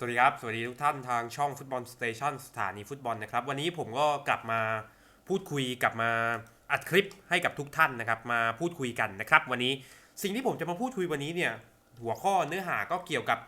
สวัสดีครับ สวัสดีทุกท่านทางช่องฟุตบอลสเตชันสถานีฟุตบอลนะครับ วันนี้ผมก็กลับมาพูดคุยกลับมาอัดคลิปให้กับทุกท่านนะครับ มาพูดคุยกันนะครับ วันนี้สิ่งที่ผมจะมาพูดคุยวันนี้เนี่ยหัวข้อเนื้อหาก็เกี่ยวกับ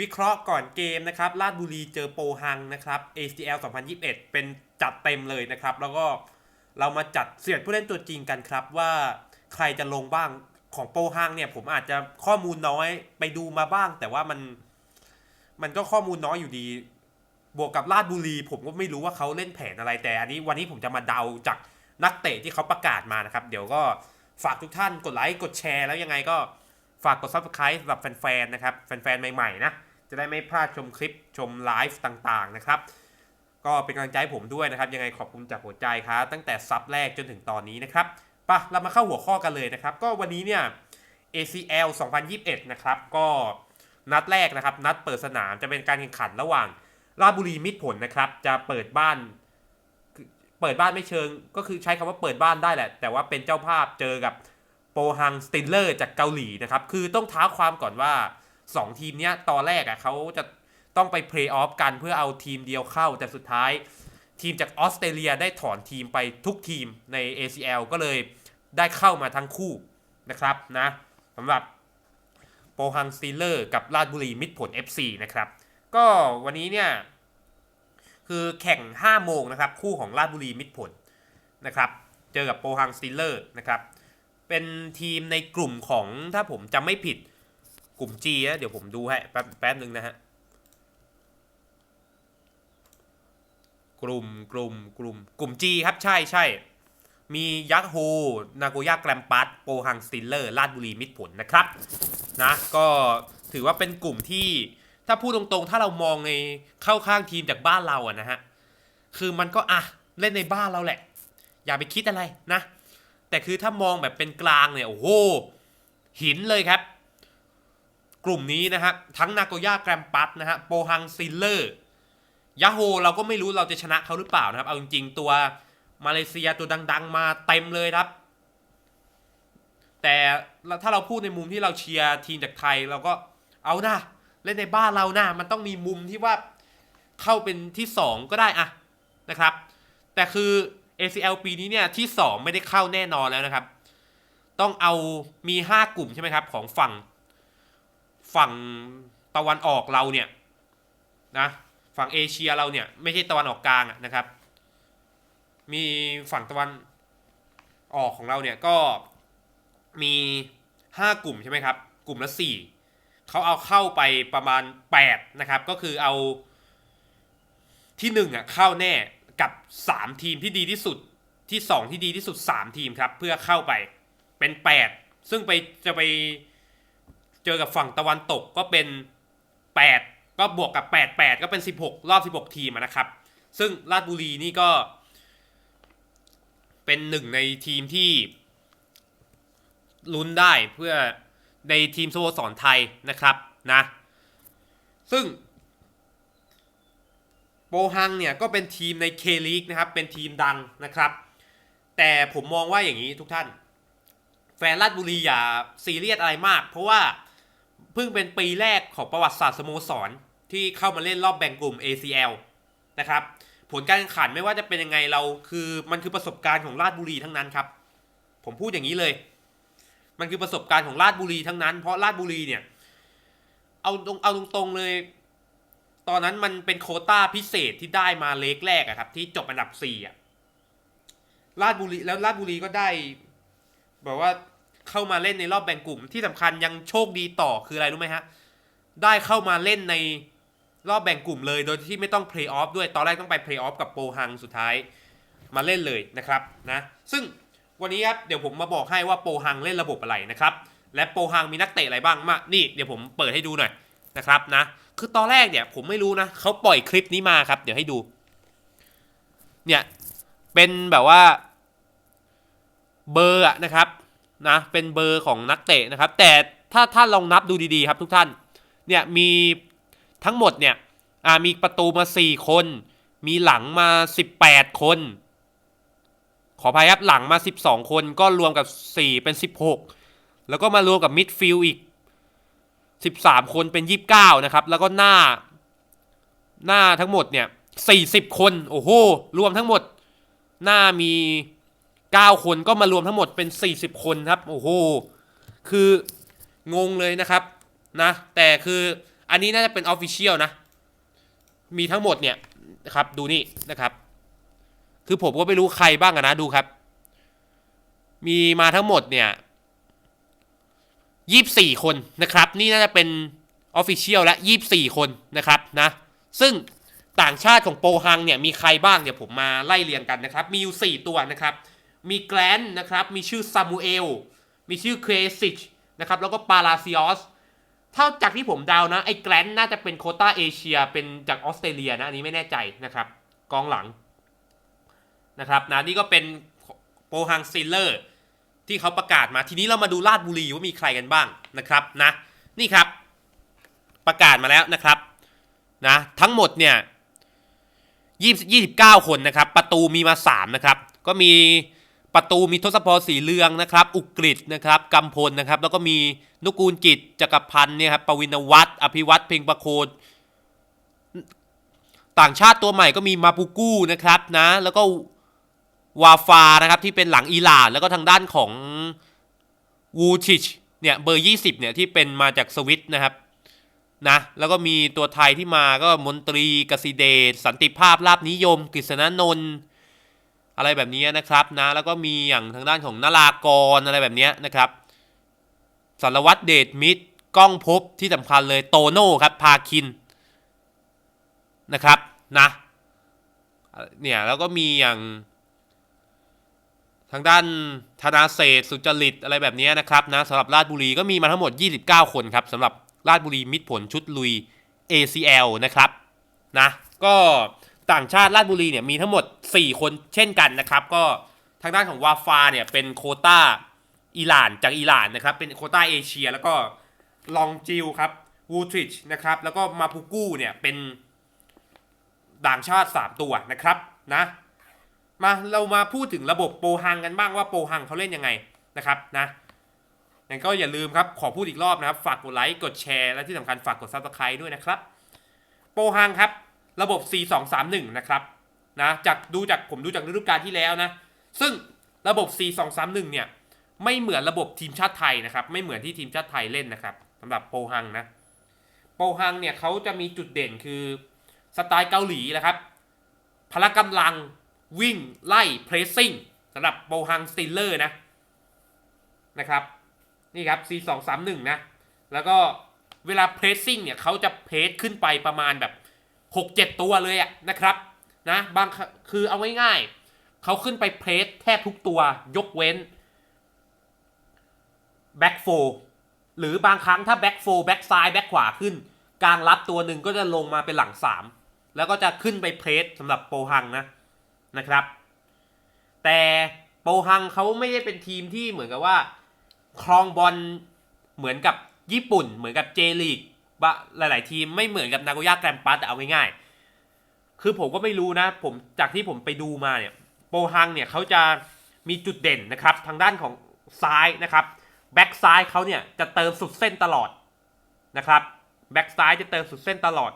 วิเคราะห์ก่อนเกมนะครับลาดบุรีเจอโปฮังนะครับ ACL 2021 เป็นจัดเต็มเลยนะครับ แล้วก็เรามาจัดเสียดผู้เล่นตัวจริงกันครับ ว่าใครจะลงบ้างของโปฮังเนี่ยผมอาจจะข้อมูลน้อยไปดูมาบ้าง แต่ว่ามัน มันก็ข้อมูลน้อยอยู่ดี บวกกับลาดบุรี ผมก็ไม่รู้ว่าเขาเล่นแผนอะไรแต่อันนี้วันนี้ผมจะมาเดาจากนักเตะที่เขาประกาศมานะครับ เดี๋ยวก็ฝากทุกท่านกดไลค์กดแชร์แล้วยังไงก็ฝากกด subscribe สำหรับแฟนๆนะครับแฟนๆใหม่ๆนะจะได้ไม่พลาดชมคลิปชมไลฟ์ต่างๆนะครับก็เป็นกำลังใจผมด้วยนะครับ ยังไงขอบคุณจากหัวใจครับตั้งแต่ซับแรกจนถึงตอนนี้นะครับปะเรามาเข้าหัวข้อกันเลยนะครับ ก็วันนี้เนี่ย ACL 2021 นะครับ ก็ นัดแรกนะครับ นัดเปิดสนามจะเป็นการแข่งขันระหว่างราชบุรีมิตรผลนะครับ จะเปิดบ้าน เปิดบ้านไม่เชิง ก็คือใช้คำว่าเปิดบ้านได้แหละ แต่ว่าเป็นเจ้าภาพเจอกับโปฮังสติลเลอร์จากเกาหลีนะครับ คือต้องท้าความก่อนว่า 2 ทีมเนี้ยตอนแรกอะเขาจะต้องไปเพลย์ออฟกันเพื่อเอาทีมเดียวเข้า แต่สุดท้าย ทีมจากออสเตรเลียได้ถอนทีมไปทุกทีมใน ACL ก็เลยได้เข้ามาทั้งคู่นะครับนะสำหรับ ฮังสตีเลอร์กับราชบุรีมิตรผล FC นะครับ ก็วันนี้เนี่ย คือแข่ง 5 โมงนะครับ คู่ของราชบุรีมิตรผลนะครับ เจอกับโปฮังสตีเลอร์นะครับ เป็นทีมในกลุ่มของถ้าผมจำไม่ผิดกลุ่ม G นะเดี๋ยวผมดูให้แป๊บแป๊บนึงนะฮะกลุ่มกลุ่มกลุ่มกลุ่ม G ครับใช่ใช่ มียักษ์โฮนาโกย่าแกรมปัสโปฮังสติลเลอร์ราชบุรีมิตรผลนะครับนะก็ถือว่าเป็นกลุ่มที่ถ้าพูดตรงๆ ถ้าเรามองในเข้าข้างทีมจากบ้านเราอะนะฮะคือมันก็อะเล่นในบ้านเราแหละ อย่าไปคิดอะไรนะ แต่คือถ้ามองแบบเป็นกลางเนี่ยโอ้โหหินเลยครับ กลุ่มนี้นะฮะทั้งนาโกย่าแกรมปัสนะฮะโปฮังซิลเลอร์ยาโฮเราก็ไม่รู้เราจะชนะเขาหรือเปล่านะครับ เอาจริงๆ ตัว มาเลเซียตัวดัง ๆ มาเต็มเลยครับ แต่ถ้าเราพูดในมุมที่เราเชียร์ทีมจากไทยเราก็เอานะเล่นในบ้านเรานะมันต้องมีมุมที่ว่าเข้าเป็นที่ 2 ก็ได้อะนะครับ แต่คือ ACL ปีนี้เนี่ยที่ 2 ไม่ได้เข้าแน่นอนแล้วนะครับ ต้องเอามี 5 กลุ่มใช่ไหมครับ ของฝั่งฝั่งตะวันออกเราเนี่ยนะฝั่งเอเชียเราเนี่ยไม่ใช่ตะวันออกกลางนะครับ มีฝั่งตะวันออกของเราเนี่ยก็มี 5 กลุ่มใช่ไหมครับ กลุ่มละ 4 เขาเอาเข้าไปประมาณ 8 นะครับ ก็คือเอาที่ 1 อะ เข้าแน่กับ 3 ทีมที่ดีที่สุดที่ 2 ที่ดีที่สุด 3 ทีมครับ เพื่อเข้าไปเป็น 8 ซึ่งไปจะไปเจอกับฝั่งตะวันตกก็เป็น 8 ก็บวกกับ 8 8 ก็เป็น 16 รอบ 16 ทีมนะครับ ซึ่งราชบุรีนี่ก็ เป็นหนึ่งในทีมที่ลุ้นได้เพื่อในทีมสโมสรไทยนะครับนะ ซึ่งโปฮังเนี่ยก็เป็นทีมในเคลีกนะครับ เป็นทีมดังนะครับ แต่ผมมองว่าอย่างนี้ทุกท่าน แฟนราชบุรีอย่าซีเรียสอะไรมาก เพราะว่าเพิ่งเป็นปีแรกของประวัติศาสตร์สโมสร ที่เข้ามาเล่นรอบแบ่งกลุ่ม ACL นะครับ ผลการแข่งขันไม่ว่าจะเป็นยังไงเราคือมันคือประสบการณ์ของราชบุรีทั้งนั้นครับ ผมพูดอย่างนี้เลย มันคือประสบการณ์ของราชบุรีทั้งนั้น เพราะราชบุรีเนี่ย เอาตรงเอาตรงๆเลย ตอนนั้นมันเป็นโคต้าพิเศษที่ได้มาเล็กแรกอะครับ ที่จบอันดับสี่อะราชบุรีแล้วราชบุรีก็ได้แบบว่าเข้ามาเล่นในรอบแบ่งกลุ่มที่สำคัญยังโชคดีต่อคืออะไรรู้ไหมฮะได้เข้ามาเล่นใน รอบแบ่งกลุ่มเลยโดยที่ไม่ต้องเพลย์ออฟด้วย ตอนแรกต้องไปเพลย์ออฟกับโปฮังสุดท้ายมาเล่นเลยนะครับนะ ซึ่งวันนี้ครับเดี๋ยวผมมาบอกให้ว่าโปฮังเล่นระบบอะไรนะครับ และโปฮังมีนักเตะอะไรบ้างมานี่เดี๋ยวผมเปิดให้ดูหน่อยนะครับนะ คือตอนแรกเนี่ยผมไม่รู้นะเขาปล่อยคลิปนี้มาครับ เดี๋ยวให้ดู เนี่ยเป็นแบบว่าเบอร์อะนะครับนะเป็นเบอร์ของนักเตะนะครับ แต่ถ้าถ้านลองนับดูดีๆครับทุกท่านเนี่ยมี ทั้งหมดเนี่ยมีประตูมา 4 คน มีหลังมา 18 คน ขออภัยครับหลังมา 12 คนก็รวมกับ 4 เป็น 16 แล้วก็มารวมกับมิดฟิลด์อีก 13 คนเป็น 29 นะครับ แล้วก็หน้า หน้าทั้งหมดเนี่ย 40 คน โอ้โห รวมทั้งหมด หน้ามี 9 คนก็มารวมทั้งหมดเป็น 40 คนครับ โอ้โห คืองงเลยนะครับ นะ แต่คือ อันนี้น่าจะเป็นออฟฟิเชียลนะ มีทั้งหมดเนี่ยนะครับ ดูนี่นะครับ คือผมก็ไม่รู้ใครบ้างนะดูครับ มีมาทั้งหมดเนี่ยยี่สี่คนนะครับ นี่น่าจะเป็นออฟฟิเชียลและยี่สี่คนนะครับนะ ซึ่งต่างชาติของโปฮังเนี่ยมีใครบ้างเดี๋ยวผมมาไล่เรียงกันนะครับ มีอยู่สี่ตัวนะครับ มีแกลนนะครับ มีชื่อซามูเอล มีชื่อเครซิชนะครับ แล้วก็ปาราซิออส เท่าจากที่ผมเดานะ ไอ้แกลนน่าจะเป็นโคต้าเอเชีย เป็นจากออสเตรเลียนะ อันนี้ไม่แน่ใจนะครับ กองหลังนะครับนะนี่ก็เป็นโปฮังซิลเลอร์ที่เขาประกาศมา ทีนี้เรามาดูราชบุรีว่ามีใครกันบ้างนะครับนะ นี่ครับ ประกาศมาแล้วนะครับนะทั้งหมดเนี่ยยี่ยี่สิบเก้าคนนะครับ ประตูมีมาสามนะครับ ก็มี ประตูมีทศพรสีเรืองนะครับ อุกฤษนะครับกำพลนะครับ แล้วก็มีนุกูลจิตจักรพันธ์เนี่ยครับปวินวัฒน์อภิวัตรเพ็งประโคนต่างชาติตัวใหม่ก็มีมาปูกู้นะครับนะแล้วก็วาฟานะครับที่เป็นหลังอิหร่านแล้วก็ทางด้านของวูชิชเนี่ยเบอร์ 20เนี่ยที่เป็นมาจากสวิตนะครับนะแล้วก็มีตัวไทยที่มาก็มนตรีกสิเดชสันติภาพราบนิยมกฤษณนนท์ อะไรแบบนี้นะครับนะแล้วก็มีอย่างทางด้านของนารากรอะไรแบบนี้นะครับสารวัตรเดชมิตรก้องพบที่สำคัญเลยโตโน่ครับพาคินนะครับนะเนี่ยแล้วก็มีอย่าง ทางด้านธนาเศรษฐ์สุจริตอะไรแบบนี้นะครับนะสำหรับราชบุรีก็มีมาทั้งหมด 29 คนครับสำหรับราชบุรีมิตรผลชุดลุย ACL นะครับนะก็ ต่างชาติราชบุรีเนี่ยมีทั้งหมด 4 คนเช่นกันนะครับก็ทางด้านของวาฟาเนี่ยเป็นโคต้าอิหร่านจากอิหร่านนะครับเป็นโคต้าเอเชีย แล้วก็ลองจิวครับวูทริชนะครับแล้วก็มาพูกู้เนี่ยเป็นต่างชาติ 3 ตัวนะครับนะมาเรามาพูดถึงระบบโปรฮังกันบ้างว่าโปรฮังเขาเล่นยังไงนะครับนะงั้นก็อย่าลืมครับขอพูดอีกรอบนะครับ ฝากกดไลค์กดแชร์และที่สำคัญฝากกดซับสไครต์ด้วยนะครับ โปรฮังครับ ระบบ 4 2 3 1 นะครับนะจากดูจากผมดูจากฤดูกาลที่แล้วนะ ซึ่งระบบ 4 2 3 1 เนี่ย ไม่เหมือนระบบทีมชาติไทยนะครับ ไม่เหมือนที่ทีมชาติไทยเล่นนะครับสำหรับโปรฮังนะ โปรฮังเนี่ยเขาจะมีจุดเด่นคือสไตล์เกาหลีนะครับ พละกำลังวิ่งไล่เพรสซิ่งสำหรับโปฮังสติลเลอร์นะนะครับนี่ครับ C 2 3 1 นะ แล้วก็เวลาเพรสซิ่งเนี่ยเขาจะเพรสขึ้นไปประมาณแบบ 6-7 ตัวเลยอะนะครับนะบางคือเอาง่ายๆเขาขึ้นไปเพรสแทบทุกตัวยกเว้นแบ็กโฟหรือบางครั้งถ้าแบ็กโฟแบ็กซ้ายแบ็กขวาขึ้น กลางรับตัวหนึ่งก็จะลงมาเป็นหลัง 3 แล้วก็จะขึ้นไปเพรสสำหรับโปฮังนะนะครับ แต่โปฮังเขาไม่ได้เป็นทีมที่เหมือนกับว่า ครองบอลเหมือนกับญี่ปุ่น เหมือนกับเจลีก หลาย ๆ ทีมไม่เหมือนกับนาโกย่าแกรมปัสแต่เอาง่ายๆ คือผมก็ไม่รู้นะ ผมจากที่ผมไปดูมาเนี่ยโปฮังเนี่ยเขาจะมีจุดเด่นนะครับ ทางด้านของซ้ายนะครับแบ็กซ้ายเขาเนี่ยจะเติมสุดเส้นตลอดนะครับแบ็กซ้ายจะเติมสุดเส้นตลอด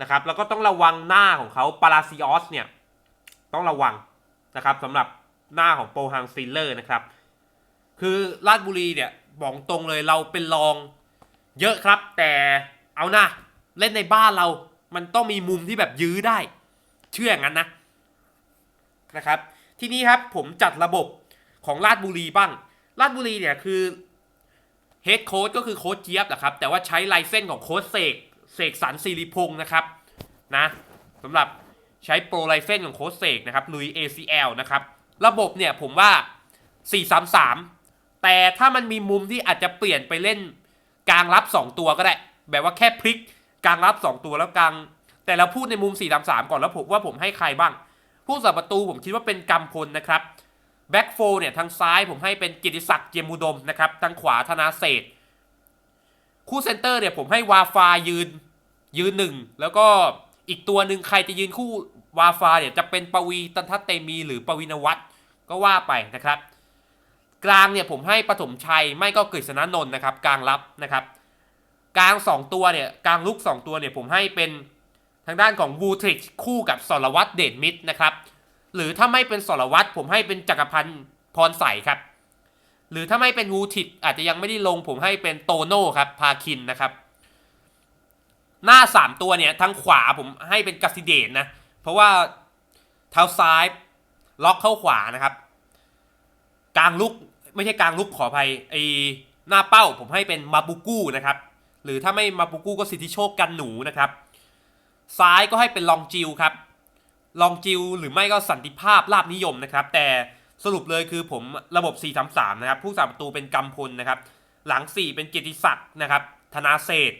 นะครับแล้วก็ต้องระวังหน้าของเขาปาราซิออสเนี่ยต้องระวังนะครับสำหรับหน้าของโปฮังซิลเลอร์นะครับ คือราชบุรีเนี่ยบอกตรงเลยเราเป็นรอง เยอะครับ แต่เอานะเล่นในบ้านเรา มันต้องมีมุมที่แบบยื้อได้ เชื่ออย่างนั้นนะนะครับ ทีนี้ครับผมจัดระบบของราชบุรีบ้างราชบุรีเนี่ยคือเฮดโค้ชก็คือโค้ชเจี๊ยบแหละครับ แต่ว่าใช้ลายเส้นของโค้ชเสกเสกสรรศิริพงศ์นะครับนะสำหรับใช้โปรไลเฟนของโค้ชเสกนะครับลุย ACL นะครับ ระบบเนี่ยผมว่า 4-3-3 แต่ถ้ามันมีมุมที่อาจจะเปลี่ยนไปเล่น กลางรับ 2 ตัวก็ได้ แบบว่าแค่พลิกกลางรับ 2 ตัวแล้วกลาง แต่เราพูดในมุม4-3-3ก่อนแล้วผมว่าผมให้ใครบ้าง ผู้สับประตูผมคิดว่าเป็นกำพลนะครับแบ็กโฟเนี่ยทางซ้ายผมให้เป็นกิติศักดิ์เจียมอุดมนะครับทางขวาธนาเศษคู่เซนเตอร์เนี่ยผมให้วาฟายืนยืนหนึ่งแล้วก็อีกตัวหนึ่งใครจะยืนคู่วาฟาเนี่ยจะเป็นปวีตันทัตเตมีหรือปวินวัตก็ว่าไปนะครับ กลางเนี่ยผมให้ปฐมชัยไม่ก็กฤษณนนท์นะครับ กลางรับนะครับ กลาง 2 ตัวเนี่ยกลางลุก 2 ตัวเนี่ยผมให้เป็นทางด้านของวูทริชคู่กับสรวัตรเดชมิตรนะครับ หรือถ้าไม่เป็นสรวัตรผมให้เป็นจักรพันธ์พรใสครับ หรือถ้าไม่เป็นวูทิชอาจจะยังไม่ได้ลงผมให้เป็นโตโน่ครับพาคินนะครับ หน้าสามตัวเนี่ยทางขวาผมให้เป็นกัสซิเดตนะเพราะว่าเท้าซ้ายล็อกเข้าขวานะครับ กลางลุกไม่ใช่กลางลุกขออภัยไอหน้าเป้าผมให้เป็นมาบูกู้นะครับ หรือถ้าไม่มาบูกู้ก็สิทธิโชคกันหนูนะครับ ซ้ายก็ให้เป็นลองจิวครับ ลองจิวหรือไม่ก็สันติภาพลาบนิยมนะครับ แต่สรุปเลยคือผมระบบ 4-3-3 นะครับ ผู้สาประตูเป็นกำพลนะครับ หลัง 4 เป็นเกียรติศักดิ์นะครับ ธนาเศรษฐ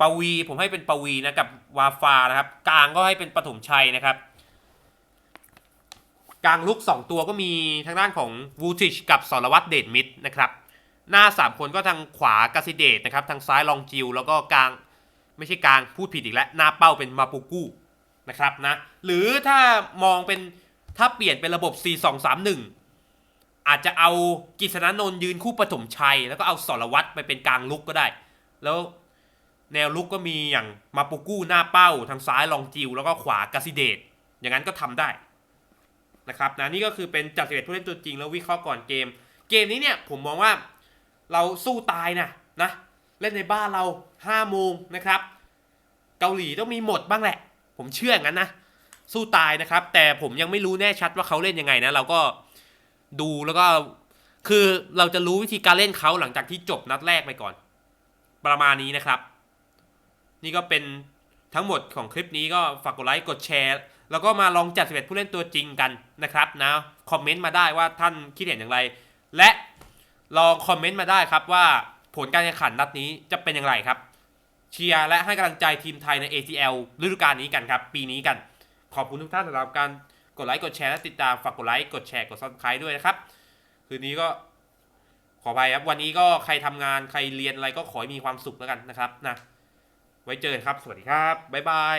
ปวี ผมให้เป็นปวีนะกับวาฟานะครับ กลางก็ให้เป็นปฐมชัยนะครับ กลางลุก 2 ตัวก็มีทางด้านของวูติชกับสรวัตรเดชมิตรนะครับ หน้า 3 คนก็ทางขวากาซิเดตนะครับ ทางซ้ายลองจิว แล้วก็กลางไม่ใช่กลางพูดผิดอีกแล้ว หน้าเป้าเป็นมาปูกู้นะครับนะ หรือถ้ามองเป็นถ้าเปลี่ยนเป็นระบบ 4-2-3-1 อาจจะเอากิษณนนท์ยืนคู่ปฐมชัย แล้วก็เอาสรวัตรไปเป็นกลางลุกก็ได้ แล้วแนวลุกก็มีอย่างมาปูกู้หน้าเป้า ทางซ้ายลองจิว แล้วก็ขวากาซิเดตอย่างนั้นก็ทำได้ นะครับนะนี่ก็คือเป็นจัดสิบเอ็ดผู้เล่นตัวจริงแล้ววิเคราะห์ก่อนเกม เกมนี้เนี่ยผมมองว่าเราสู้ตายนะนะเล่นในบ้านเรา5โมงนะครับ เกาหลีต้องมีหมดบ้างแหละ ผมเชื่ออย่างนั้นนะสู้ตายนะครับ แต่ผมยังไม่รู้แน่ชัดว่าเขาเล่นยังไงนะ เราก็ดูแล้วก็คือเราจะรู้วิธีการเล่นเขาหลังจากที่จบนัดแรกไปก่อน ประมาณนี้นะครับ นี่ก็เป็นทั้งหมดของคลิปนี้ก็ฝากกดไลค์กดแชร์ แล้วก็มาลองจัด11ผู้เล่นตัวจริงกันนะครับนะคอมเมนต์มาได้ว่าท่านคิดเห็นอย่างไร และลองคอมเมนต์มาได้ครับว่าผลการแข่งขันนัดนี้จะเป็นอย่างไรครับ เชียร์และให้กำลังใจทีมไทยใน ATL ฤดูกาลนี้กันครับ ปีนี้กัน ขอบคุณทุกท่านสำหรับการกดไลค์กดแชร์และติดตามฝากกดไลค์กดแชร์กด subscribe ด้วยนะครับ คืนนี้ก็ขออภัยครับ วันนี้ก็ใครทำงานใครเรียนอะไรก็ขอให้มีความสุขแล้วกันนะครับนะไว้เจอกันครับ สวัสดีครับบ๊ายบาย